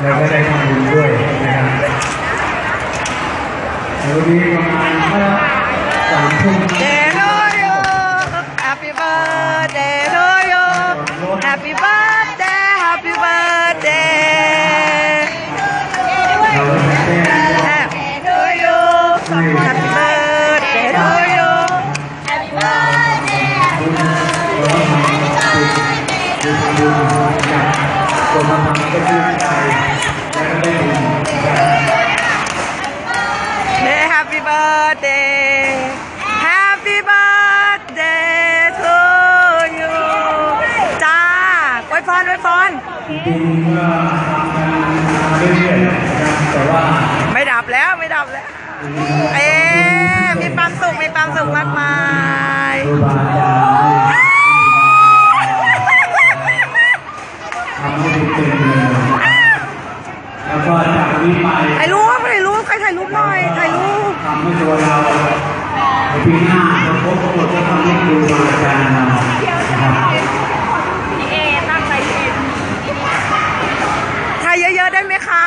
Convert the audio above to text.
แล้วก็ได้ทำบุญด้วยนะครับเดี๋ยววันนี้ประมาณสักสามทุ่ม Day to you Happy birthday to you Happy birthday Happy birthday เราจะแจ้งว่า Happy to you Happy birthday to you ดูทำบุญจาก กรมธรรม์ก็ชื่นใจและก็ได้บุญจาก Hey, Happy birthday Happy birthday to you จ้าอวยพรอวยพรจริงๆก็ทำกันมาเรื่อยๆนะครับแต่ว่าไม่ดับแล้วไม่ดับแล้ว เอ๊มีความสุขมีความสุขมากม ทำให้เก็นเลยแล้วก็จากนี้ไปถ่ายรูปถ่ายรูปใครถ่ายรูปหน่อยถ่ายรูปทำให้ตัวเราปีหน้าเราพบกับคนที่ทำให้ดูมาการเราถ่ายเยอะๆได้ไหมคะ